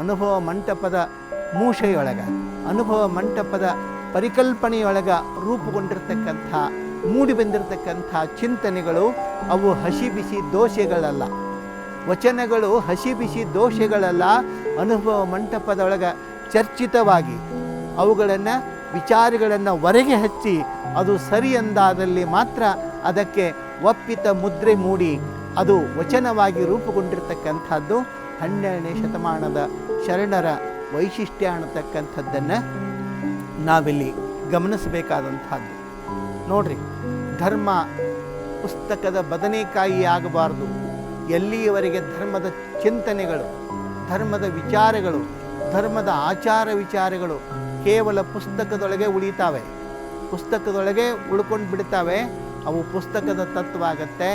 ಅನುಭವ ಮಂಟಪದ ಮೂಷೆಯೊಳಗ, ಅನುಭವ ಮಂಟಪದ ಪರಿಕಲ್ಪನೆಯೊಳಗ ರೂಪುಗೊಂಡಿರ್ತಕ್ಕಂಥ ಮೂಡಿ ಬಂದಿರತಕ್ಕಂಥ ಚಿಂತನೆಗಳು ಅವು ಹಸಿ ಬಿಸಿ ದೋಷೆಗಳಲ್ಲ. ವಚನಗಳು ಹಸಿ ಬಿಸಿ ದೋಷೆಗಳಲ್ಲ, ಅನುಭವ ಮಂಟಪದೊಳಗ ಚರ್ಚಿತವಾಗಿ ಅವುಗಳನ್ನು, ವಿಚಾರಗಳನ್ನು ಹೊರಗೆ ಹಚ್ಚಿ ಅದು ಸರಿ ಎಂದಾದಲ್ಲಿ ಮಾತ್ರ ಅದಕ್ಕೆ ಒಪ್ಪಿತ ಮುದ್ರೆ ಮೂಡಿ ಅದು ವಚನವಾಗಿ ರೂಪುಗೊಂಡಿರ್ತಕ್ಕಂಥದ್ದು ಹನ್ನೆರಡನೇ ಶತಮಾನದ ಶರಣರ ವೈಶಿಷ್ಟ್ಯ ಅನ್ನತಕ್ಕಂಥದ್ದನ್ನು ನಾವಿಲ್ಲಿ ಗಮನಿಸಬೇಕಾದಂಥದ್ದು. ನೋಡ್ರಿ, ಧರ್ಮ ಪುಸ್ತಕದ ಬದನೆಕಾಯಿ ಆಗಬಾರ್ದು. ಎಲ್ಲಿಯವರೆಗೆ ಧರ್ಮದ ಚಿಂತನೆಗಳು, ಧರ್ಮದ ವಿಚಾರಗಳು, ಧರ್ಮದ ಆಚಾರ ವಿಚಾರಗಳು ಕೇವಲ ಪುಸ್ತಕದೊಳಗೆ ಉಳಿತಾವೆ? ಪುಸ್ತಕದೊಳಗೆ ಉಳ್ಕೊಂಡು ಬಿಡ್ತಾವೆ ಅವು ಪುಸ್ತಕದ ತತ್ವ ಆಗತ್ತೆ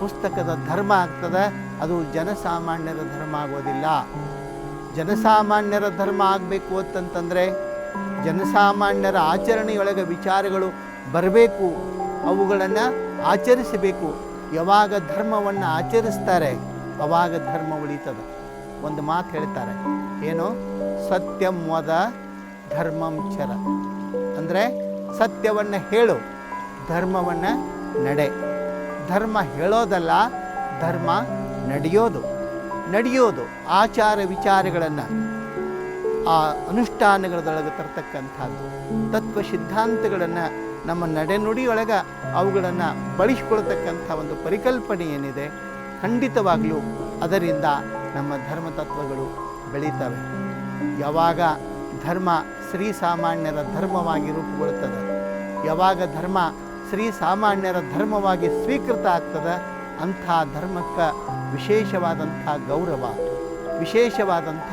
ಪುಸ್ತಕದ ಧರ್ಮ ಆಗ್ತದೆ, ಅದು ಜನಸಾಮಾನ್ಯರ ಧರ್ಮ ಆಗೋದಿಲ್ಲ. ಜನಸಾಮಾನ್ಯರ ಧರ್ಮ ಆಗಬೇಕು ಅಂತಂತಂದರೆ, ಜನಸಾಮಾನ್ಯರ ಆಚರಣೆಯೊಳಗೆ ವಿಚಾರಗಳು ಬರಬೇಕು, ಅವುಗಳನ್ನು ಆಚರಿಸಬೇಕು. ಯಾವಾಗ ಧರ್ಮವನ್ನು ಆಚರಿಸ್ತಾರೆ, ಅವಾಗ ಧರ್ಮ ಉಳಿತದೆ. ಒಂದು ಮಾತು ಹೇಳ್ತಾರೆ, ಏನು? ಸತ್ಯಂ ವದ ಧರ್ಮಂ ಚರ. ಅಂದರೆ ಸತ್ಯವನ್ನು ಹೇಳು, ಧರ್ಮವನ್ನು ನಡೆ. ಧರ್ಮ ಹೇಳೋದಲ್ಲ, ಧರ್ಮ ನಡೆಯೋದು. ನಡೆಯೋದು, ಆಚಾರ ವಿಚಾರಗಳನ್ನು ಆ ಅನುಷ್ಠಾನಗಳದೊಳಗೆ ತರ್ತಕ್ಕಂಥದ್ದು. ತತ್ವ ಸಿದ್ಧಾಂತಗಳನ್ನು ನಮ್ಮ ನಡೆನುಡಿಯೊಳಗೆ ಅವುಗಳನ್ನು ಬಳಸಿಕೊಳ್ತಕ್ಕಂಥ ಒಂದು ಪರಿಕಲ್ಪನೆ ಏನಿದೆ, ಖಂಡಿತವಾಗಲೂ ಅದರಿಂದ ನಮ್ಮ ಧರ್ಮ ತತ್ವಗಳು ಬೆಳೀತವೆ. ಯಾವಾಗ ಧರ್ಮ ಶ್ರೀ ಸಾಮಾನ್ಯರ ಧರ್ಮವಾಗಿ ರೂಪುಗೊಳ್ಳುತ್ತದೆ ಯಾವಾಗ ಧರ್ಮ ಶ್ರೀ ಸಾಮಾನ್ಯರ ಧರ್ಮವಾಗಿ ಸ್ವೀಕೃತ ಆಗ್ತದೆ ಅಂಥ ಧರ್ಮಕ್ಕೆ ವಿಶೇಷವಾದಂಥ ಗೌರವ, ವಿಶೇಷವಾದಂಥ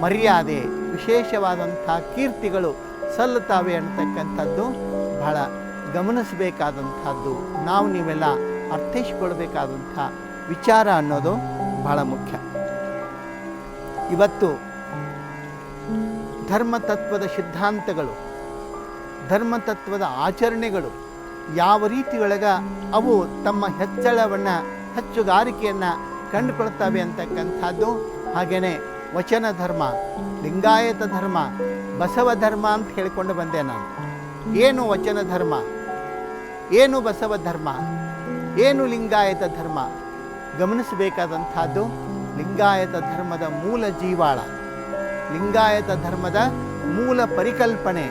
ಮರ್ಯಾದೆ, ವಿಶೇಷವಾದಂಥ ಕೀರ್ತಿಗಳು ಸಲ್ಲುತ್ತವೆ ಅನ್ನತಕ್ಕಂಥದ್ದು ಬಹಳ ಗಮನಿಸಬೇಕಾದಂಥದ್ದು. ನಾವು ನೀವೆಲ್ಲ ಅರ್ಥೈಸಿಕೊಳ್ಬೇಕಾದಂಥ ವಿಚಾರ ಅನ್ನೋದು ಬಹಳ ಮುಖ್ಯ. ಇವತ್ತು ಧರ್ಮತತ್ವದ ಸಿದ್ಧಾಂತಗಳು, ಧರ್ಮತತ್ವದ ಆಚರಣೆಗಳು ಯಾವ ರೀತಿ ಒಳಗೆ ಅವು ತಮ್ಮ ಹೆಚ್ಚಳವನ್ನು, ಹೆಚ್ಚುಗಾರಿಕೆಯನ್ನು ಕಂಡುಕೊಳ್ತವೆ ಅಂತಕ್ಕಂಥದ್ದು ಹಾಗೆಯೇ ವಚನ ಧರ್ಮ, ಲಿಂಗಾಯತ ಧರ್ಮ, ಬಸವ ಧರ್ಮ ಅಂತ ಹೇಳಿಕೊಂಡು ಬಂದೆ ನಾನು. ಏನು ವಚನ ಧರ್ಮ? ಏನು ಬಸವ ಧರ್ಮ? ಏನು ಲಿಂಗಾಯತ ಧರ್ಮ? ಗಮನಿಸಬೇಕಾದಂಥದ್ದು ಲಿಂಗಾಯತ ಧರ್ಮದ ಮೂಲ ಜೀವಾಳ. ಲಿಂಗಾಯತ ಧರ್ಮದ ಮೂಲ ಪರಿಕಲ್ಪನೆ,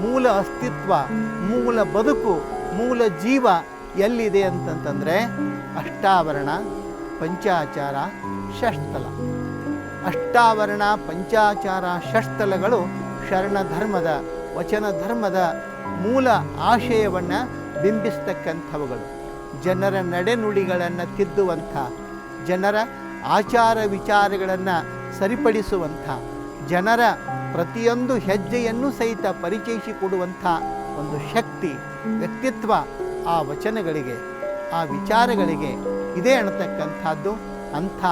ಮೂಲ ಅಸ್ತಿತ್ವ, ಮೂಲ ಬದುಕು ಮೂಲ ಜೀವ ಎಲ್ಲಿದೆ ಅಂತಂತಂದರೆ ಅಷ್ಟಾವರಣ, ಪಂಚಾಚಾರ, ಷಷ್ಠಲ. ಅಷ್ಟಾವರಣ, ಪಂಚಾಚಾರ, ಷಷ್ಠಲಗಳು ಶರಣ ಧರ್ಮದ, ವಚನ ಧರ್ಮದ ಮೂಲ ಆಶಯವನ್ನು ಬಿಂಬಿಸ್ತಕ್ಕಂಥವುಗಳು. ಜನರ ನಡೆನುಡಿಗಳನ್ನು ತಿದ್ದುವಂಥ, ಜನರ ಆಚಾರ ವಿಚಾರಗಳನ್ನು ಸರಿಪಡಿಸುವಂಥ, ಜನರ ಪ್ರತಿಯೊಂದು ಹೆಜ್ಜೆಯನ್ನು ಸಹಿತ ಪರಿಚಯಿಸಿಕೊಡುವಂಥ ಒಂದು ಶಕ್ತಿ, ವ್ಯಕ್ತಿತ್ವ ಆ ವಚನಗಳಿಗೆ, ಆ ವಿಚಾರಗಳಿಗೆ ಇದೆ ಅನ್ನತಕ್ಕಂಥದ್ದು. ಅಂಥ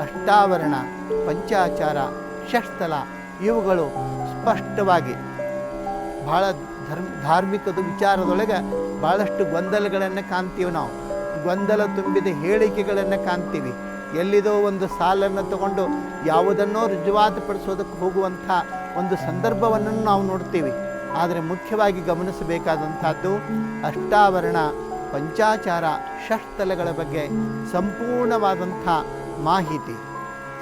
ಅಷ್ಟಾವರಣ, ಪಂಚಾಚಾರ, ಷಷ್ಠಲ ಇವುಗಳು ಸ್ಪಷ್ಟವಾಗಿ ಭಾಳ ಧರ್ಮ, ಧಾರ್ಮಿಕದ ವಿಚಾರದೊಳಗೆ ಭಾಳಷ್ಟು ಗೊಂದಲಗಳನ್ನು ಕಾಣ್ತೀವಿ ನಾವು. ಗೊಂದಲ ತುಂಬಿದ ಹೇಳಿಕೆಗಳನ್ನು ಕಾಣ್ತೀವಿ. ಎಲ್ಲಿದೋ ಒಂದು ಸಾಲನ್ನು ತಗೊಂಡು ಯಾವುದನ್ನೋ ರುಜುವಾತುಪಡಿಸೋದಕ್ಕೆ ಹೋಗುವಂಥ ಒಂದು ಸಂದರ್ಭವನ್ನು ನಾವು ನೋಡ್ತೀವಿ. ಆದರೆ ಮುಖ್ಯವಾಗಿ ಗಮನಿಸಬೇಕಾದಂಥದ್ದು ಅಷ್ಟಾವರಣ ಪಂಚಾಚಾರ ಷಷ್ಠಲಗಳ ಬಗ್ಗೆ ಸಂಪೂರ್ಣವಾದಂಥ ಮಾಹಿತಿ,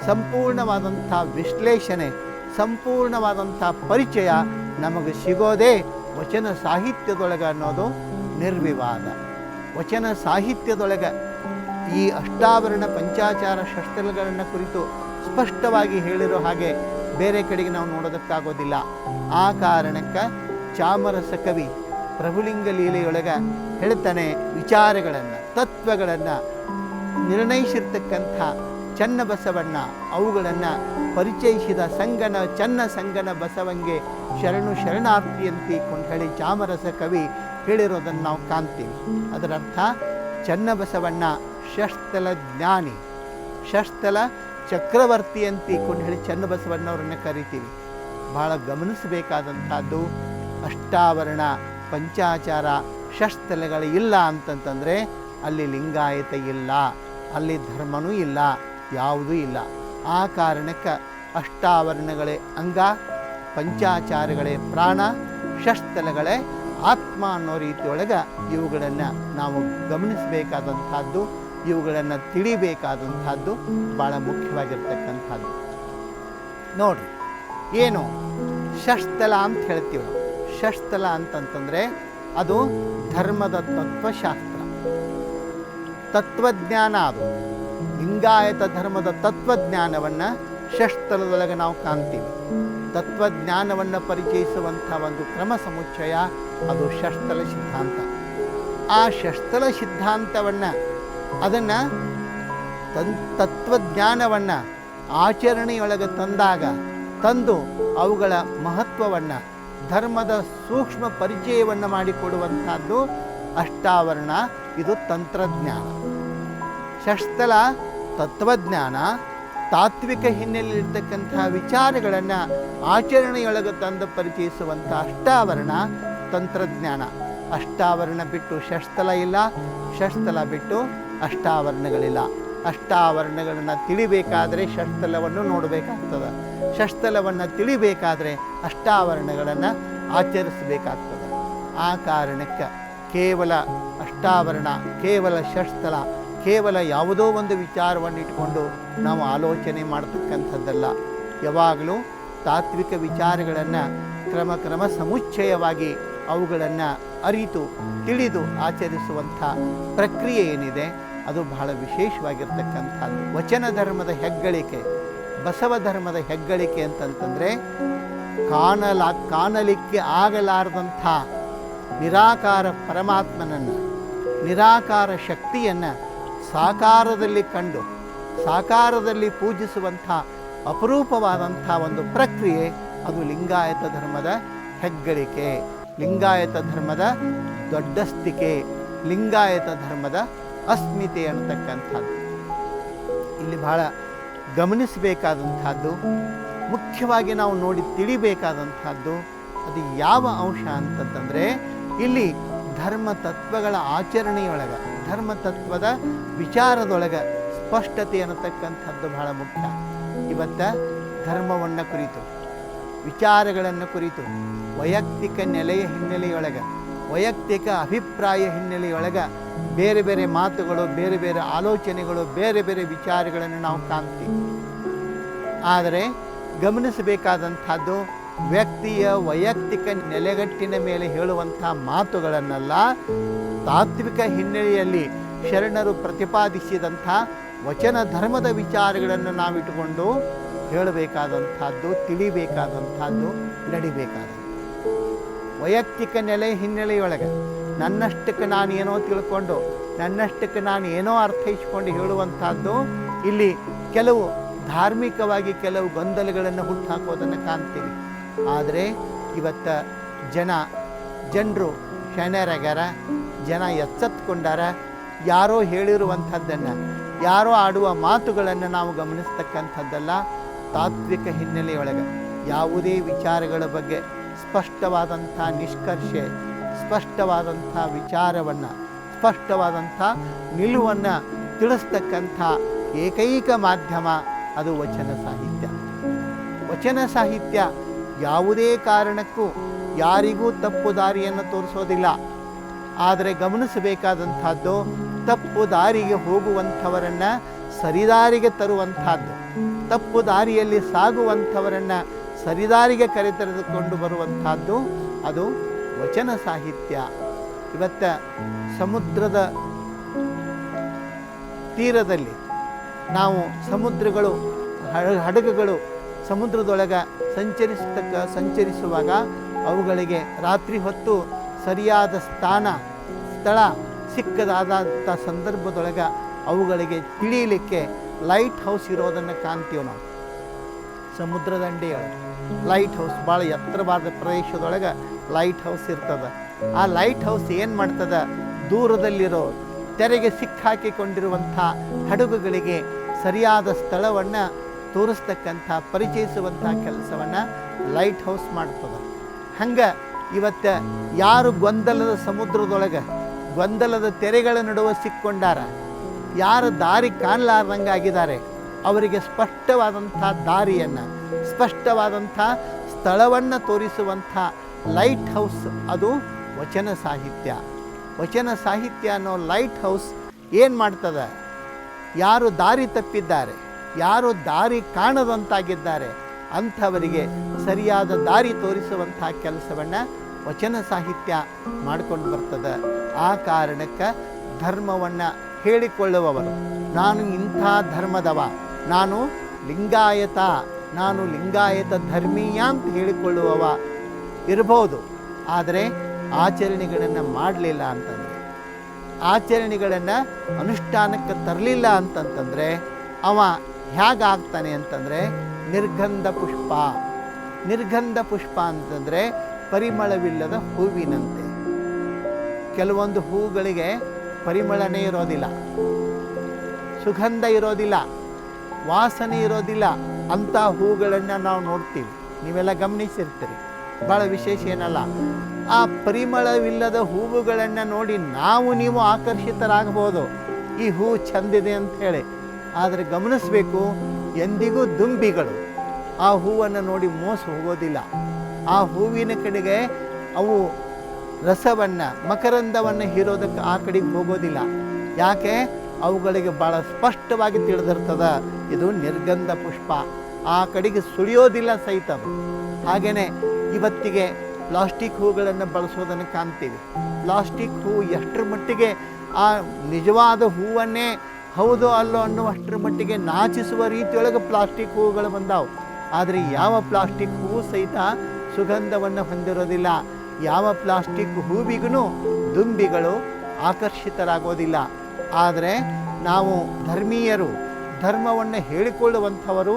ಸಂಪೂರ್ಣವಾದಂಥ ವಿಶ್ಲೇಷಣೆ, ಸಂಪೂರ್ಣವಾದಂಥ ಪರಿಚಯ ನಮಗೆ ಸಿಗೋದೇ ವಚನ ಸಾಹಿತ್ಯದೊಳಗೆ ಅನ್ನೋದು ನಿರ್ವಿವಾದ. ವಚನ ಸಾಹಿತ್ಯದೊಳಗೆ ಈ ಅಷ್ಟಾವರಣ ಪಂಚಾಚಾರ ಷಷ್ಠಲಗಳನ್ನು ಕುರಿತು ಸ್ಪಷ್ಟವಾಗಿ ಹೇಳಿರೋ ಹಾಗೆ ಬೇರೆ ಕಡೆಗೆ ನಾವು ನೋಡೋದಕ್ಕಾಗೋದಿಲ್ಲ. ಆ ಕಾರಣಕ್ಕೆ ಚಾಮರಸ ಕವಿ ಪ್ರಭುಲಿಂಗ ಲೀಲೆಯೊಳಗೆ ಹೇಳ್ತಾನೆ ವಿಚಾರಗಳನ್ನು, ತತ್ವಗಳನ್ನು, ನಿರ್ಣಯಿಸಿರ್ತಕ್ಕಂಥ ಚನ್ನ ಬಸವಣ್ಣ ಅವುಗಳನ್ನು ಪರಿಚಯಿಸಿದ ಸಂಗನ ಚನ್ನ ಸಂಗನ ಬಸವಂಗೆ ಶರಣು ಶರಣಾರ್ಥಿಯಂತಿ ಹೇಳಿ ಚಾಮರಸ ಕವಿ ಹೇಳಿರೋದನ್ನು ನಾವು ಕಾಣ್ತೀವಿ. ಅದರರ್ಥ ಚನ್ನಬಸವಣ್ಣ ಜ್ಞಾನಿ ಷಷ್ಠಲ ಚಕ್ರವರ್ತಿ ಅಂತಿ ಕೊಂಡು ಹೇಳಿ ಚನ್ನಬಸವಣ್ಣವ್ರನ್ನ ಕರಿತೀವಿ. ಭಾಳ ಗಮನಿಸಬೇಕಾದಂಥದ್ದು ಅಷ್ಟಾವರಣ, ಪಂಚಾಚಾರ ಷಷ್ಠಲಗಳು ಇಲ್ಲ ಅಂತಂತಂದರೆ ಅಲ್ಲಿ ಲಿಂಗಾಯತ ಇಲ್ಲ, ಅಲ್ಲಿ ಧರ್ಮನೂ ಇಲ್ಲ, ಯಾವುದೂ ಇಲ್ಲ. ಆ ಕಾರಣಕ್ಕೆ ಅಷ್ಟಾವರಣಗಳೇ ಅಂಗ, ಪಂಚಾಚಾರಗಳೇ ಪ್ರಾಣ ಷಷ್ಠಲಗಳೇ ಆತ್ಮ ಅನ್ನೋ ರೀತಿಯೊಳಗೆ ಇವುಗಳನ್ನು ನಾವು ಗಮನಿಸಬೇಕಾದಂಥದ್ದು ಇವುಗಳನ್ನು ತಿಳಿಬೇಕಾದಂಥದ್ದು ಭಾಳ ಮುಖ್ಯವಾಗಿರ್ತಕ್ಕಂಥದ್ದು. ನೋಡ್ರಿ, ಏನು? ಷಷ್ಠಲ ಅಂತ ಹೇಳ್ತೀವಿ ನಾವು. ಷಷ್ಠಲ ಅಂತಂತಂದರೆ ಅದು ಧರ್ಮದ ತತ್ವಶಾಸ್ತ್ರ. ತತ್ವಜ್ಞಾನ ಅದು. ಲಿಂಗಾಯತ ಧರ್ಮದ ತತ್ವಜ್ಞಾನವನ್ನು ಷಷ್ಠಲದೊಳಗೆ ನಾವು ಕಾಣ್ತೀವಿ. ತತ್ವಜ್ಞಾನವನ್ನು ಪರಿಚಯಿಸುವಂಥ ಒಂದು ಕ್ರಮ ಸಮುಚ್ಚಯ ಅದು ಷಷ್ಠಲ ಸಿದ್ಧಾಂತ. ಆ ಷಷ್ಠಲ ಸಿದ್ಧಾಂತವನ್ನು ಅದನ್ನು ತನ್ ತತ್ವಜ್ಞಾನವನ್ನು ಆಚರಣೆಯೊಳಗೆ ತಂದಾಗ ತಂದು ಅವುಗಳ ಮಹತ್ವವನ್ನು, ಧರ್ಮದ ಸೂಕ್ಷ್ಮ ಪರಿಚಯವನ್ನು ಮಾಡಿಕೊಡುವಂಥದ್ದು ಅಷ್ಟಾವರಣ, ಇದು ತಂತ್ರಜ್ಞಾನ. ಷಷ್ಥಲ ತತ್ವಜ್ಞಾನ ತಾತ್ವಿಕ ಹಿನ್ನೆಲೆಯಲ್ಲಿರ್ತಕ್ಕಂಥ ವಿಚಾರಗಳನ್ನು ಆಚರಣೆಯೊಳಗೆ ತಂದು ಪರಿಚಯಿಸುವಂಥ ಅಷ್ಟಾವರಣ ತಂತ್ರಜ್ಞಾನ. ಅಷ್ಟಾವರಣ ಬಿಟ್ಟು ಷಷ್ಥಲ ಇಲ್ಲ ಷಷ್ಥಲ ಬಿಟ್ಟು ಅಷ್ಟಾವರಣಗಳಿಲ್ಲ. ಅಷ್ಟಾವರಣಗಳನ್ನು ತಿಳಿಬೇಕಾದರೆ ಷಷ್ಠಲವನ್ನು ನೋಡಬೇಕಾಗ್ತದೆ. ಷಷ್ಠಲವನ್ನು ತಿಳಿಬೇಕಾದರೆ ಅಷ್ಟಾವರಣಗಳನ್ನು ಆಚರಿಸಬೇಕಾಗ್ತದೆ. ಆ ಕಾರಣಕ್ಕೆ ಕೇವಲ ಅಷ್ಟಾವರಣ, ಕೇವಲ ಷಷ್ಠಲ, ಕೇವಲ ಯಾವುದೋ ಒಂದು ವಿಚಾರವನ್ನು ಇಟ್ಕೊಂಡು ನಾವು ಆಲೋಚನೆ ಮಾಡ್ತಕ್ಕಂಥದ್ದಲ್ಲ. ಯಾವಾಗಲೂ ತಾತ್ವಿಕ ವಿಚಾರಗಳನ್ನು ಕ್ರಮ ಕ್ರಮ ಸಮುಚ್ಚಯವಾಗಿ ಅವುಗಳನ್ನು ಅರಿತು, ತಿಳಿದು ಆಚರಿಸುವಂಥ ಪ್ರಕ್ರಿಯೆ ಏನಿದೆ, ಅದು ಬಹಳ ವಿಶೇಷವಾಗಿರ್ತಕ್ಕಂಥದ್ದು. ವಚನ ಧರ್ಮದ ಹೆಗ್ಗಳಿಕೆ, ಬಸವ ಧರ್ಮದ ಹೆಗ್ಗಳಿಕೆ ಅಂತಂತಂದರೆ, ಕಾಣಲ, ಕಾಣಲಿಕ್ಕೆ ಆಗಲಾರದಂಥ ನಿರಾಕಾರ ಪರಮಾತ್ಮನನ್ನು, ನಿರಾಕಾರ ಶಕ್ತಿಯನ್ನು ಸಾಕಾರದಲ್ಲಿ ಕಂಡು, ಸಾಕಾರದಲ್ಲಿ ಪೂಜಿಸುವಂಥ ಅಪರೂಪವಾದಂಥ ಒಂದು ಪ್ರಕ್ರಿಯೆ ಅದು ಲಿಂಗಾಯತ ಧರ್ಮದ ಹೆಗ್ಗಳಿಕೆ. ಲಿಂಗಾಯತ ಧರ್ಮದ ದೊಡ್ಡಸ್ತಿಕೆ, ಲಿಂಗಾಯತ ಧರ್ಮದ ಅಸ್ಮಿತೆ ಅನ್ನತಕ್ಕಂಥದ್ದು. ಇಲ್ಲಿ ಬಹಳ ಗಮನಿಸಬೇಕಾದಂಥದ್ದು, ಮುಖ್ಯವಾಗಿ ನಾವು ನೋಡಿ ತಿಳಿಬೇಕಾದಂಥದ್ದು, ಅದು ಯಾವ ಅಂಶ ಅಂತಂತಂದರೆ, ಇಲ್ಲಿ ಧರ್ಮ ತತ್ವಗಳ ಆಚರಣೆಯೊಳಗೆ, ಧರ್ಮ ತತ್ವದ ವಿಚಾರದೊಳಗೆ ಸ್ಪಷ್ಟತೆ ಅನ್ನತಕ್ಕಂಥದ್ದು ಬಹಳ ಮುಖ್ಯ. ಇವತ್ತ ಧರ್ಮವನ್ನು ಕುರಿತು. ವಿಚಾರಗಳನ್ನು ಕುರಿತು ವೈಯಕ್ತಿಕ ನೆಲೆಯ ಹಿನ್ನೆಲೆಯೊಳಗೆ, ವೈಯಕ್ತಿಕ ಅಭಿಪ್ರಾಯ ಹಿನ್ನೆಲೆಯೊಳಗೆ ಬೇರೆ ಬೇರೆ ಮಾತುಗಳು, ಬೇರೆ ಬೇರೆ ಆಲೋಚನೆಗಳು, ಬೇರೆ ಬೇರೆ ವಿಚಾರಗಳನ್ನು ನಾವು ಕಾಣ್ತೀವಿ. ಆದರೆ ಗಮನಿಸಬೇಕಾದಂಥದ್ದು ವ್ಯಕ್ತಿಯ ವೈಯಕ್ತಿಕ ನೆಲೆಗಟ್ಟಿನ ಮೇಲೆ ಹೇಳುವಂಥ ಮಾತುಗಳನ್ನೆಲ್ಲ, ತಾತ್ವಿಕ ಹಿನ್ನೆಲೆಯಲ್ಲಿ ಶರಣರು ಪ್ರತಿಪಾದಿಸಿದಂಥ ವಚನ ಧರ್ಮದ ವಿಚಾರಗಳನ್ನು ನಾವಿಟ್ಟುಕೊಂಡು ಹೇಳಬೇಕಾದಂಥದ್ದು, ತಿಳಿಬೇಕಾದಂಥದ್ದು ನಡಿಬೇಕಾದಂಥ ವೈಯಕ್ತಿಕ ನೆಲೆ ಹಿನ್ನೆಲೆಯೊಳಗೆ ನನ್ನಷ್ಟಕ್ಕೆ ನಾನು ಏನೋ ತಿಳ್ಕೊಂಡು, ನನ್ನಷ್ಟಕ್ಕೆ ನಾನು ಏನೋ ಅರ್ಥೈಸಿಕೊಂಡು ಹೇಳುವಂಥದ್ದು, ಇಲ್ಲಿ ಕೆಲವು ಧಾರ್ಮಿಕವಾಗಿ ಕೆಲವು ಗೊಂದಲಗಳನ್ನು ಹುಟ್ಟುಹಾಕೋದನ್ನು ಕಾಣ್ತೀವಿ. ಆದರೆ ಇವತ್ತ ಜನ, ಜನರು ಶಣರಾಗ್ಯಾರ ಜನ ಎಚ್ಚೆತ್ಕೊಂಡಾರ, ಯಾರೋ ಹೇಳಿರುವಂಥದ್ದನ್ನು, ಯಾರೋ ಆಡುವ ಮಾತುಗಳನ್ನು ನಾವು ಗಮನಿಸ್ತಕ್ಕಂಥದ್ದಲ್ಲ ತಾತ್ವಿಕ ಹಿನ್ನೆಲೆಯೊಳಗೆ ಯಾವುದೇ ವಿಚಾರಗಳ ಬಗ್ಗೆ ಸ್ಪಷ್ಟವಾದಂಥ ನಿಷ್ಕರ್ಷೆ, ಸ್ಪಷ್ಟವಾದಂಥ ವಿಚಾರವನ್ನು, ಸ್ಪಷ್ಟವಾದಂಥ ನಿಲುವನ್ನು ತಿಳಿಸ್ತಕ್ಕಂಥ ಏಕೈಕ ಮಾಧ್ಯಮ ಅದು ವಚನ ಸಾಹಿತ್ಯ. ವಚನ ಸಾಹಿತ್ಯ ಯಾವುದೇ ಕಾರಣಕ್ಕೂ ಯಾರಿಗೂ ತಪ್ಪು ದಾರಿಯನ್ನು ತೋರಿಸೋದಿಲ್ಲ. ಆದರೆ ಗಮನಿಸಬೇಕಾದಂಥದ್ದು ತಪ್ಪು ದಾರಿಗೆ ಹೋಗುವಂಥವರನ್ನು ಸರಿದಾರಿಗೆ ತರುವಂಥದ್ದು. ತಪ್ಪು ದಾರಿಯಲ್ಲಿ ಸಾಗುವಂಥವರನ್ನು ಸರಿದಾರಿಗೆ ಕರೆತರೆದುಕೊಂಡು ಬರುವಂಥದ್ದು ಅದು ವಚನ ಸಾಹಿತ್ಯ. ಇವತ್ತ ಸಮುದ್ರದ ತೀರದಲ್ಲಿ ನಾವು ಸಮುದ್ರಗಳು ಹಡಗುಗಳು ಸಮುದ್ರದೊಳಗೆ ಸಂಚರಿಸತಕ್ಕ, ಸಂಚರಿಸುವಾಗ ಅವುಗಳಿಗೆ ರಾತ್ರಿ ಹೊತ್ತು ಸರಿಯಾದ ಸ್ಥಾನ, ಸ್ಥಳ ಸಿಕ್ಕದಾದಂಥ ಸಂದರ್ಭದೊಳಗೆ ಅವುಗಳಿಗೆ ತಿಳಿಯಲಿಕ್ಕೆ ಲೈಟ್ ಹೌಸ್ ಇರೋದನ್ನು ಕಾಣ್ತೀವಿ ನಾವು. ಸಮುದ್ರ ದಂಡೆಯೊಳಗೆ ಲೈಟ್ ಹೌಸ್ ಭಾಳ ಎತ್ತರವಾದ ಪ್ರದೇಶದೊಳಗೆ ಲೈಟ್ ಹೌಸ್ ಇರ್ತದೆ. ಆ ಲೈಟ್ ಹೌಸ್ ಏನು ಮಾಡ್ತದೆ? ದೂರದಲ್ಲಿರೋ ತೆರೆಗೆ ಸಿಕ್ಕಾಕಿಕೊಂಡಿರುವಂಥ ಹಡಗುಗಳಿಗೆ ಸರಿಯಾದ ಸ್ಥಳವನ್ನು ತೋರಿಸ್ತಕ್ಕಂಥ, ಪರಿಚಯಿಸುವಂಥ ಕೆಲಸವನ್ನು ಲೈಟ್ ಹೌಸ್ ಮಾಡ್ತದೆ. ಹಂಗೆ ಇವತ್ತು ಯಾರು ಗೊಂದಲದ ಸಮುದ್ರದೊಳಗೆ ಗೊಂದಲದ ತೆರೆಗಳ ನಡುವೆ ಸಿಕ್ಕೊಂಡಾರ ಯಾರು ದಾರಿ ಕಾಣಲಾರ್ದಂಗೆ ಆಗಿದ್ದಾರೆ ಅವರಿಗೆ ಸ್ಪಷ್ಟವಾದಂಥ ದಾರಿಯನ್ನು, ಸ್ಪಷ್ಟವಾದಂಥ ಸ್ಥಳವನ್ನು ತೋರಿಸುವಂಥ ಲೈಟ್ ಹೌಸ್ ಅದು ವಚನ ಸಾಹಿತ್ಯ. ವಚನ ಸಾಹಿತ್ಯ ಅನ್ನೋ ಲೈಟ್ ಹೌಸ್ ಏನು ಮಾಡ್ತದೆ? ಯಾರು ದಾರಿ ತಪ್ಪಿದ್ದಾರೆ, ಯಾರು ದಾರಿ ಕಾಣದಂತಾಗಿದ್ದಾರೆ, ಅಂಥವರಿಗೆ ಸರಿಯಾದ ದಾರಿ ತೋರಿಸುವಂಥ ಕೆಲಸವನ್ನು ವಚನ ಸಾಹಿತ್ಯ ಮಾಡ್ಕೊಂಡು ಬರ್ತದೆ. ಆ ಕಾರಣಕ್ಕೆ ಧರ್ಮವನ್ನು ಹೇಳಿಕೊಳ್ಳುವವರು ನಾನು ಇಂಥ ಧರ್ಮದವ. ನಾನು ಲಿಂಗಾಯತ. ನಾನು ಲಿಂಗಾಯತ ಧರ್ಮೀಯ ಅಂತ ಹೇಳಿಕೊಳ್ಳುವವ ಇರಬಹುದು. ಆದರೆ ಆಚರಣೆಗಳನ್ನು ಮಾಡಲಿಲ್ಲ ಅಂತಂದರೆ, ಆಚರಣೆಗಳನ್ನು ಅನುಷ್ಠಾನಕ್ಕೆ ತರಲಿಲ್ಲ ಅಂತಂತಂದರೆ ಅವ ಹೇಗಾಗ್ತಾನೆ ಅಂತಂದರೆ ನಿರ್ಗಂಧ ಪುಷ್ಪ. ನಿರ್ಗಂಧ ಪುಷ್ಪ ಅಂತಂದರೆ ಪರಿಮಳವಿಲ್ಲದ ಹೂವಿನಂತೆ. ಕೆಲವೊಂದು ಹೂಗಳಿಗೆ ಪರಿಮಳನೇ ಇರೋದಿಲ್ಲ. ಸುಗಂಧ ಇರೋದಿಲ್ಲ. ವಾಸನೆ ಇರೋದಿಲ್ಲ. ಅಂಥ ಹೂಗಳನ್ನು ನಾವು ನೋಡ್ತೀವಿ. ನೀವೆಲ್ಲ ಗಮನಿಸಿರ್ತೀರಿ. ಭಾಳ ವಿಶೇಷ ಏನಲ್ಲ. ಆ ಪರಿಮಳವಿಲ್ಲದ ಹೂವುಗಳನ್ನು ನೋಡಿ ನಾವು ನೀವು ಆಕರ್ಷಿತರಾಗಬಹುದು. ಈ ಹೂ ಚೆಂದಿದೆ ಅಂತ ಹೇಳಿ. ಆದರೆ ಗಮನಿಸಬೇಕು, ಎಂದಿಗೂ ದುಂಬಿಗಳು. ಆ ಹೂವನ್ನು ನೋಡಿ ಮೋಸ ಹೋಗೋದಿಲ್ಲ. ಆ ಹೂವಿನ ಕಡೆಗೆ ಅವು ರಸವನ್ನು, ಮಕರಂದವನ್ನು ಹೀರೋದಕ್ಕೆ ಆ ಕಡೆಗೆ ಹೋಗೋದಿಲ್ಲ. ಯಾಕೆ? ಅವುಗಳಿಗೆ ಭಾಳ ಸ್ಪಷ್ಟವಾಗಿ ತಿಳಿದಿರ್ತದ, ಇದು ನಿರ್ಗಂಧ ಪುಷ್ಪ. ಆ ಕಡೆಗೆ ಸುಳಿಯೋದಿಲ್ಲ ಸಹಿತ ಹಾಗೇನೆ, ಇವತ್ತಿಗೆ ಪ್ಲಾಸ್ಟಿಕ್ ಹೂಗಳನ್ನು ಬಳಸೋದನ್ನು ಕಾಣ್ತೀವಿ. ಪ್ಲಾಸ್ಟಿಕ್ ಹೂ ಎಷ್ಟರ ಮಟ್ಟಿಗೆ ಆ ನಿಜವಾದ ಹೂವನ್ನೇ ಹೌದು ಅಲ್ಲೋ ಅನ್ನುವಷ್ಟರ ಮಟ್ಟಿಗೆ ನಾಚಿಸುವ ರೀತಿಯೊಳಗೆ ಪ್ಲಾಸ್ಟಿಕ್ ಹೂವುಗಳು ಬಂದಾವು. ಆದರೆ ಯಾವ ಪ್ಲಾಸ್ಟಿಕ್ ಹೂವು ಸಹಿತ ಸುಗಂಧವನ್ನು ಹೊಂದಿರೋದಿಲ್ಲ. ಯಾವ ಪ್ಲಾಸ್ಟಿಕ್ ಹೂವಿಗೂ ದುಂಬಿಗಳು ಆಕರ್ಷಿತರಾಗೋದಿಲ್ಲ. ಆದರೆ ನಾವು ಧರ್ಮೀಯರು, ಧರ್ಮವನ್ನು ಹೇಳಿಕೊಳ್ಳುವಂಥವರು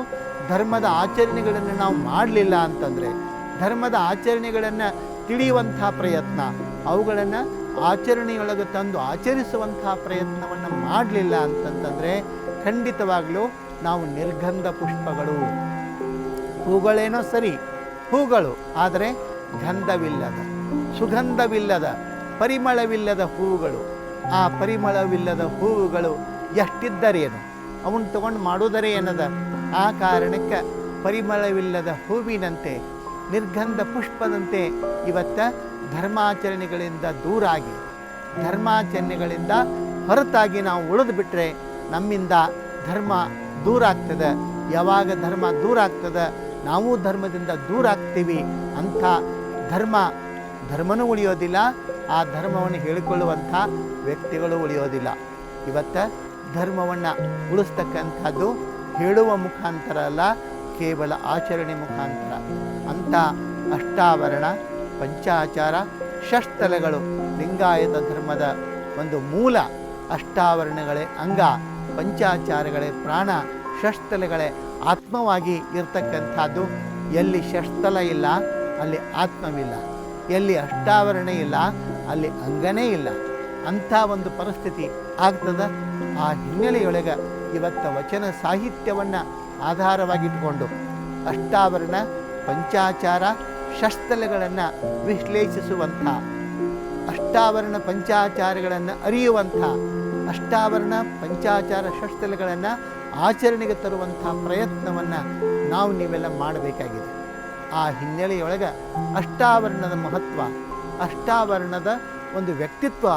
ಧರ್ಮದ ಆಚರಣೆಗಳನ್ನು ನಾವು ಮಾಡಲಿಲ್ಲ ಅಂತಂದರೆ, ಧರ್ಮದ ಆಚರಣೆಗಳನ್ನು ತಿಳಿಯುವಂಥ ಪ್ರಯತ್ನ, ಅವುಗಳನ್ನು ಆಚರಣೆಯೊಳಗೆ ತಂದು ಆಚರಿಸುವಂಥ ಪ್ರಯತ್ನವನ್ನು ಮಾಡಲಿಲ್ಲ ಅಂತಂತಂದರೆ ಖಂಡಿತವಾಗಲೂ ನಾವು ನಿರ್ಗಂಧ ಪುಷ್ಪಗಳು. ಹೂಗಳೇನೋ ಸರಿ, ಹೂಗಳು, ಆದರೆ ಗಂಧವಿಲ್ಲದ. ಸುಗಂಧವಿಲ್ಲದ, ಪರಿಮಳವಿಲ್ಲದ ಹೂವುಗಳು. ಆ ಪರಿಮಳವಿಲ್ಲದ ಹೂವುಗಳು ಎಷ್ಟಿದ್ದರೇನು? ಅವನ್ನ ತಗೊಂಡು ಮಾಡೋದರೇ ಏನದ? ಆ ಕಾರಣಕ್ಕೆ ಪರಿಮಳವಿಲ್ಲದ ಹೂವಿನಂತೆ, ನಿರ್ಗಂಧ ಪುಷ್ಪದಂತೆ ಇವತ್ತ ಧರ್ಮಾಚರಣೆಗಳಿಂದ ದೂರಾಗಿ, ಧರ್ಮಾಚರಣೆಗಳಿಂದ ಹೊರತಾಗಿ ನಾವು ಉಳಿದು ಬಿಟ್ಟರೆ ನಮ್ಮಿಂದ ಧರ್ಮ ದೂರ ಆಗ್ತದೆ ಯಾವಾಗ ಧರ್ಮ ದೂರ ಆಗ್ತದೆ ನಾವು ಧರ್ಮದಿಂದ ದೂರ ಆಗ್ತೀವಿ ಅಂಥ ಧರ್ಮ ಧರ್ಮನೂ ಉಳಿಯೋದಿಲ್ಲ, ಆ ಧರ್ಮವನ್ನು ಹೇಳಿಕೊಳ್ಳುವಂಥ ವ್ಯಕ್ತಿಗಳು ಉಳಿಯೋದಿಲ್ಲ. ಇವತ್ತ ಧರ್ಮವನ್ನು ಉಳಿಸ್ತಕ್ಕಂಥದ್ದು ಹೇಳುವ ಮುಖಾಂತರ ಅಲ್ಲ, ಕೇವಲ ಆಚರಣೆ ಮುಖಾಂತರ. ಅಂಥ ಅಷ್ಟಾವರಣ, ಪಂಚಾಚಾರ, ಷಷ್ಠಲೆಗಳು ಲಿಂಗಾಯತ ಧರ್ಮದ ಒಂದು ಮೂಲ ಅಷ್ಟಾವರಣಗಳೇ ಅಂಗ, ಪಂಚಾಚಾರಗಳೇ ಪ್ರಾಣ, ಷಷ್ಠಲೆಗಳೇ ಆತ್ಮವಾಗಿ ಇರ್ತಕ್ಕಂಥದ್ದು. ಎಲ್ಲಿ ಷಷ್ಠಲ ಇಲ್ಲ, ಅಲ್ಲಿ ಆತ್ಮವಿಲ್ಲ. ಎಲ್ಲಿ ಅಷ್ಟಾವರಣೆ ಇಲ್ಲ, ಅಲ್ಲಿ ಅಂಗನೇ ಇಲ್ಲ. ಅಂಥ ಒಂದು ಪರಿಸ್ಥಿತಿ ಆಗ್ತದ? ಆ ಹಿನ್ನೆಲೆಯೊಳಗೆ ಇವತ್ತ ವಚನ ಸಾಹಿತ್ಯವನ್ನು ಆಧಾರವಾಗಿಟ್ಕೊಂಡು ಅಷ್ಟಾವರಣ, ಪಂಚಾಚಾರ ಶಸ್ತ್ರಗಳನ್ನು ವಿಶ್ಲೇಷಿಸುವಂಥ, ಅಷ್ಟಾವರಣ, ಪಂಚಾಚಾರಗಳನ್ನು ಅರಿಯುವಂಥ, ಅಷ್ಟಾವರಣ, ಪಂಚಾಚಾರ ಶಸ್ತ್ರಗಳನ್ನು ಆಚರಣೆಗೆ ತರುವಂಥ ಪ್ರಯತ್ನವನ್ನು ನಾವು ನೀವೆಲ್ಲ ಮಾಡಬೇಕಾಗಿದೆ. ಆ ಹಿನ್ನೆಲೆಯೊಳಗೆ ಅಷ್ಟಾವರ್ಣದ ಮಹತ್ವ, ಅಷ್ಟಾವರ್ಣದ ಒಂದು ವ್ಯಕ್ತಿತ್ವ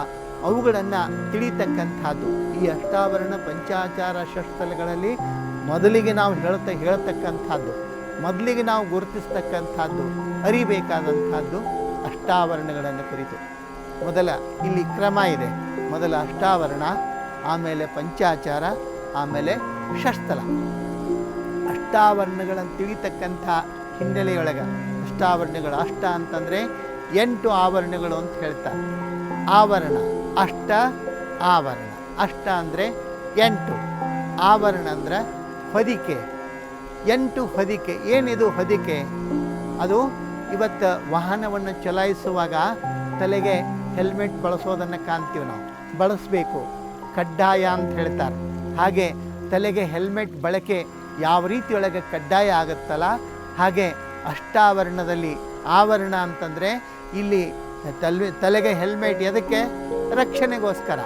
ಅವುಗಳನ್ನು ತಿಳಿತಕ್ಕಂಥದ್ದು. ಈ ಅಷ್ಟಾವರಣ ಪಂಚಾಚಾರ ಶಸ್ತ್ರಗಳಲ್ಲಿ ಮೊದಲಿಗೆ ನಾವು ಹೇಳ್ತ, ಹೇಳ್ತಕ್ಕಂಥದ್ದು, ಮೊದಲಿಗೆ ನಾವು ಗುರುತಿಸ್ತಕ್ಕಂಥದ್ದು, ಅರಿಬೇಕಾದಂಥದ್ದು ಅಷ್ಟಾವರಣಗಳನ್ನು ಕುರಿತು. ಮೊದಲ ಇಲ್ಲಿ ಕ್ರಮ ಇದೆ. ಮೊದಲ ಅಷ್ಟಾವರಣ, ಆಮೇಲೆ ಪಂಚಾಚಾರ, ಆಮೇಲೆ ಶಸ್ತ್ರ ಅಷ್ಟಾವರಣಗಳನ್ನು ತಿಳಿತಕ್ಕಂಥ ಹಿನ್ನೆಲೆಯೊಳಗೆ ಅಷ್ಟಾವರಣಗಳು. ಅಷ್ಟ ಅಂತಂದರೆ ಎಂಟು ಆವರಣಗಳು ಅಂತ ಹೇಳ್ತಾರೆ. ಆವರಣ, ಅಷ್ಟ ಆವರಣ. ಅಷ್ಟ ಅಂದರೆ ಎಂಟು. ಆವರಣ ಅಂದರೆ ಹೊದಿಕೆ. ಎಂಟು ಹೊದಿಕೆ. ಏನಿದು ಹೊದಿಕೆ? ಅದು ಇವತ್ತು ವಾಹನವನ್ನು ಚಲಾಯಿಸುವಾಗ ತಲೆಗೆ ಹೆಲ್ಮೆಟ್ ಬಳಸೋದನ್ನು ಕಾಣ್ತೀವಿ ನಾವು. ಬಳಸಬೇಕು. ಕಡ್ಡಾಯ ಅಂತ ಹೇಳ್ತಾರೆ. ಹಾಗೆ ತಲೆಗೆ ಹೆಲ್ಮೆಟ್ ಬಳಕೆ ಯಾವ ರೀತಿಯೊಳಗೆ ಕಡ್ಡಾಯ ಆಗುತ್ತಲ್ಲ ಹಾಗೆ ಅಷ್ಟಾವರಣದಲ್ಲಿ ಆವರಣ ಅಂತಂದರೆ ಇಲ್ಲಿ ತಲೆ ತಲೆಗೆ ಹೆಲ್ಮೆಟ್, ಎದಕ್ಕೆ? ರಕ್ಷಣೆಗೋಸ್ಕರ.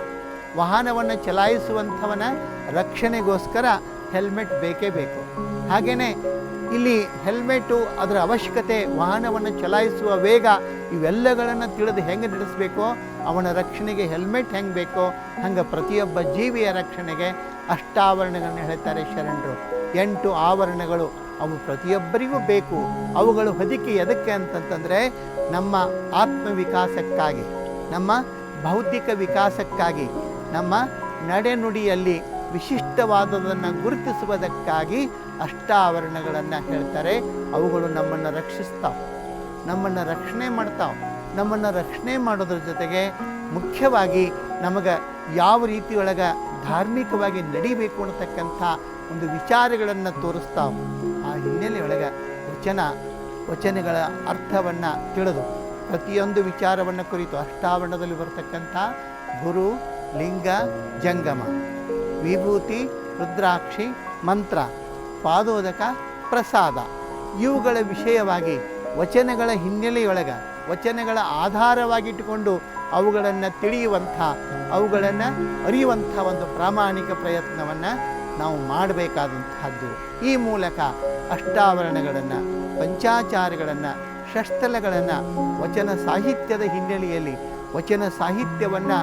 ವಾಹನವನ್ನು ಚಲಾಯಿಸುವಂಥವನ ರಕ್ಷಣೆಗೋಸ್ಕರ ಹೆಲ್ಮೆಟ್ ಬೇಕೇ ಬೇಕು. ಹಾಗೆಯೇ ಇಲ್ಲಿ ಹೆಲ್ಮೆಟು ಅದರ ಅವಶ್ಯಕತೆ, ವಾಹನವನ್ನು ಚಲಾಯಿಸುವ ವೇಗ ಇವೆಲ್ಲಗಳನ್ನು ತಿಳಿದು ಹೆಂಗೆ ನಡೆಸಬೇಕೋ? ಅವನ ರಕ್ಷಣೆಗೆ ಹೆಲ್ಮೆಟ್ ಹೆಂಗೆ ಬೇಕೋ? ಹಂಗೆ ಪ್ರತಿಯೊಬ್ಬ ಜೀವಿಯ ರಕ್ಷಣೆಗೆ ಅಷ್ಟಾವರಣಗಳನ್ನು ಹೇಳ್ತಾರೆ ಶರಣರು. ಎಂಟು ಆವರಣಗಳು. ಅವು ಪ್ರತಿಯೊಬ್ಬರಿಗೂ ಬೇಕು. ಅವುಗಳು ಹೊದಿಕೆ ಎದಕ್ಕೆ ಅಂತಂತಂದರೆ ನಮ್ಮ ಆತ್ಮವಿಕಾಸಕ್ಕಾಗಿ, ನಮ್ಮ ಭೌತಿಕ ವಿಕಾಸಕ್ಕಾಗಿ, ನಮ್ಮ ನಡೆನುಡಿಯಲ್ಲಿ ವಿಶಿಷ್ಟವಾದದನ್ನು ಗುರುತಿಸುವುದಕ್ಕಾಗಿ ಅಷ್ಟಾವರಣಗಳನ್ನು ಹೇಳ್ತಾರೆ. ಅವುಗಳು ನಮ್ಮನ್ನು ರಕ್ಷಿಸ್ತಾವೆ. ನಮ್ಮನ್ನು ರಕ್ಷಣೆ ಮಾಡ್ತಾವೆ. ನಮ್ಮನ್ನು ರಕ್ಷಣೆ ಮಾಡೋದ್ರ ಜೊತೆಗೆ ಮುಖ್ಯವಾಗಿ ನಮಗೆ ಯಾವ ರೀತಿಯೊಳಗೆ ಧಾರ್ಮಿಕವಾಗಿ ನಡಿಬೇಕು ಅನ್ನತಕ್ಕಂಥ ಒಂದು ವಿಚಾರಗಳನ್ನು ತೋರಿಸ್ತಾವೆ. ಹಿನ್ನೆಲೆಯೊಳಗೆ ವಚನ, ವಚನಗಳ ಅರ್ಥವನ್ನು ತಿಳಿದು ಪ್ರತಿಯೊಂದು ವಿಚಾರವನ್ನು ಕುರಿತು ಅಷ್ಟಾವರಣದಲ್ಲಿ ಬರತಕ್ಕಂಥ ಗುರು, ಲಿಂಗ, ಜಂಗಮ, ವಿಭೂತಿ, ರುದ್ರಾಕ್ಷಿ, ಮಂತ್ರ, ಪಾದೋದಕ, ಪ್ರಸಾದ ಇವುಗಳ ವಿಷಯವಾಗಿ ವಚನಗಳ ಹಿನ್ನೆಲೆಯೊಳಗೆ, ವಚನಗಳ ಆಧಾರವಾಗಿಟ್ಟುಕೊಂಡು ಅವುಗಳನ್ನು ತಿಳಿಯುವಂಥ, ಅವುಗಳನ್ನು ಅರಿಯುವಂಥ ಒಂದು ಪ್ರಾಮಾಣಿಕ ಪ್ರಯತ್ನವನ್ನು ನಾವು ಮಾಡಬೇಕಾದಂತಹದ್ದು ಈ ಮೂಲಕ ಅಷ್ಟಾವರಣಗಳನ್ನು, ಪಂಚಾಚಾರಗಳನ್ನು ಷಷ್ಟಲಗಳನ್ನು ವಚನ ಸಾಹಿತ್ಯದ ಹಿನ್ನೆಲೆಯಲ್ಲಿ ವಚನ ಸಾಹಿತ್ಯವನ್ನು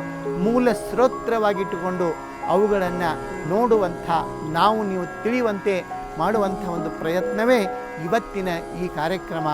ಮೂಲ ಸ್ರೋತ್ರವಾಗಿಟ್ಟುಕೊಂಡು ಅವುಗಳನ್ನು ನೋಡುವಂಥ, ನಾವು ನೀವು ತಿಳಿಯುವಂತೆ ಮಾಡುವಂಥ ಒಂದು ಪ್ರಯತ್ನವೇ ಇವತ್ತಿನ ಈ ಕಾರ್ಯಕ್ರಮ.